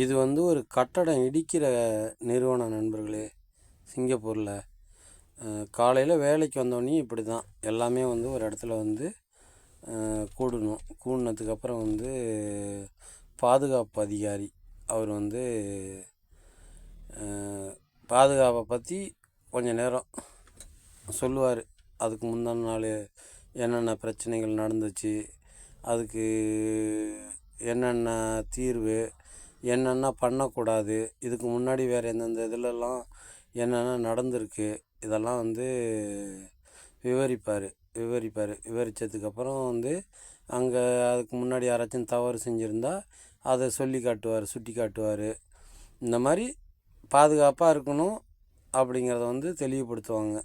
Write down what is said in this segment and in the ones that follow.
இது வந்து ஒரு கட்டடம் இடிக்கிற நிறுவனம் நண்பர்களே சிங்கப்பூரில். காலையில் வேலைக்கு வந்தோடனே இப்படி தான் எல்லாமே வந்து ஒரு இடத்துல வந்து கூடணும். கூடினதுக்கப்புறம் வந்து பாதுகாப்பு அதிகாரி அவர் வந்து பாதுகாப்பை பற்றி கொஞ்சம் நேரம் சொல்லுவார். அதுக்கு முந்தின நாள் என்னென்ன பிரச்சனைகள் நடந்துச்சு அதுக்கு என்னென்ன தீர்வு என்னென்ன பண்ணக்கூடாது இதுக்கு முன்னாடி வேறு எந்தெந்த இதுலெல்லாம் என்னென்ன நடந்திருக்கு இதெல்லாம் வந்து விவரிப்பார் விவரிப்பார். விவரித்ததுக்கப்புறம் வந்து அங்கே அதுக்கு முன்னாடி யாராச்சும் தவறு செஞ்சுருந்தா அதை சொல்லி காட்டுவார் சுட்டி காட்டுவார். இந்த மாதிரி பாதுகாப்பாக இருக்கணும் அப்படிங்கிறத வந்து தெளிவுபடுத்துவாங்க.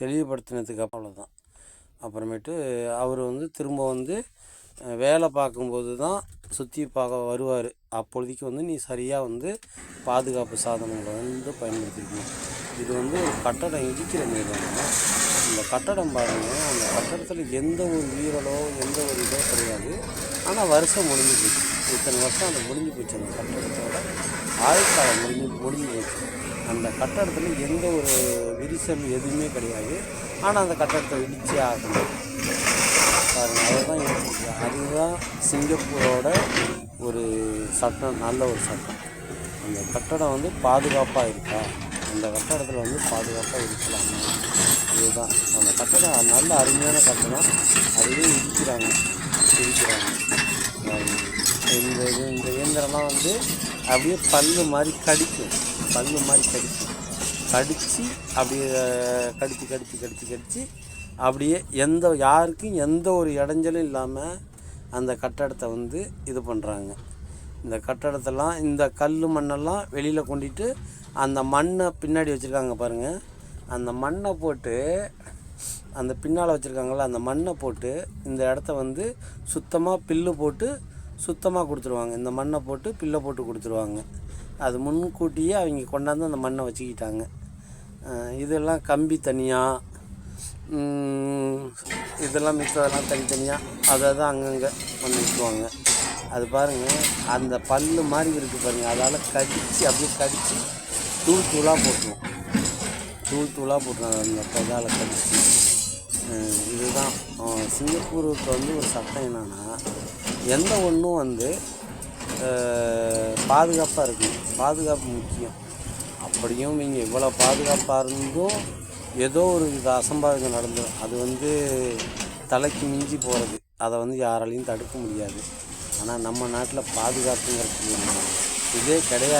தெளிவுபடுத்தினதுக்கு அப்புறம் தான் அப்புறமேட்டு அவர் வந்து திரும்ப வந்து வேலை பார்க்கும்போது தான் சுற்றி பார்க்க வருவார். அப்பொழுதைக்கு வந்து நீ சரியாக வந்து பாதுகாப்பு சாதனங்களை வந்து பயன்படுத்திக்கணும் இது வந்து ஒரு கட்டடம் இடிக்கிற நிறுவனம் இந்த கட்டடம் பாருங்கள் அந்த கட்டடத்தில் எந்த ஒரு வீரலோ எந்த ஒரு இதோ கிடையாது. ஆனால் வருஷம் முடிஞ்சு போச்சு. இத்தனை வருஷம் அந்த முடிஞ்சு போச்சு அந்த கட்டடத்தோட ஆயுட்காலம் முடிஞ்சு முடிஞ்சு போச்சு. அந்த கட்டடத்தில் எந்த ஒரு விரிசல் எதுவுமே கிடையாது. ஆனால் அந்த கட்டடத்தை இடிச்சே ஆகணும். அதுதான் சிங்கப்பூரோட ஒரு சட்டம் நல்ல ஒரு சட்டம். அந்த கட்டடம் வந்து பாதுகாப்பாக இருக்கா? அந்த கட்டடத்தில் வந்து பாதுகாப்பாக இருக்கலாமா? இதுதான். அந்த கட்டடம் நல்ல அருமையான கட்டடம். அதுவே இடிக்கிறாங்க. இடிக்கிறாங்க. இந்த இது இந்த இயந்திரம்லாம் வந்து அப்படியே பல்லு மாதிரி கடிக்கும். பல்லு மாதிரி கடிக்கும். கடித்து அப்படியே கடித்து கடித்து கடித்து கடித்து அப்படியே எந்த யாருக்கும் எந்த ஒரு இடைஞ்சலும் இல்லாமல் அந்த கட்டடத்தை வந்து இது பண்ணுறாங்க இந்த கட்டடத்தெல்லாம் இந்த கல் மண்ணெல்லாம் வெளியில் கொண்டுட்டு அந்த மண்ணை பின்னாடி வச்சுருக்காங்க பாருங்கள் அந்த மண்ணை போட்டு அந்த பின்னால் வச்சுருக்காங்கள அந்த மண்ணை போட்டு இந்த இடத்த வந்து சுத்தமாக பில்லு போட்டு சுத்தமாக கொடுத்துருவாங்க. இந்த மண்ணை போட்டு பில்லை போட்டு கொடுத்துருவாங்க. அது முன்கூட்டியே அவங்க கொண்டாந்து அந்த மண்ணை வச்சுக்கிட்டாங்க. இதெல்லாம் கம்பி தனியாக இதெல்லாம் மிச்சதெல்லாம் தனித்தனியாக அதை தான் அங்கங்கே பண்ணி வச்சுக்குவாங்க. அது பாருங்கள் அந்த பல்லு மாதிரி இருக்குது பாருங்கள் அதால் கடித்து அப்படியே கடித்து தூள் தூளாக போட்டுருவோம். தூள் தூளாக போட்டுருவாங்க அந்த பதால் கடித்து இதுதான். சிங்கப்பூருக்கு வந்து ஒரு சட்டம் என்னென்னா எந்த ஒன்றும் வந்து பாதுகாப்பாக இருக்கணும். பாதுகாப்பு முக்கியம். அப்படியும் நீங்கள் இவ்வளோ பாதுகாப்பாக இருந்தும் ஏதோ ஒரு இது அசம்பாவிதம் நடந்துடும் அது வந்து தலைக்கு மிஞ்சி போகிறது அதை வந்து யாராலையும் தடுக்க முடியாது. ஆனால் நம்ம நாட்டில் பாதுகாப்புங்கிறது இதே கிடையாது.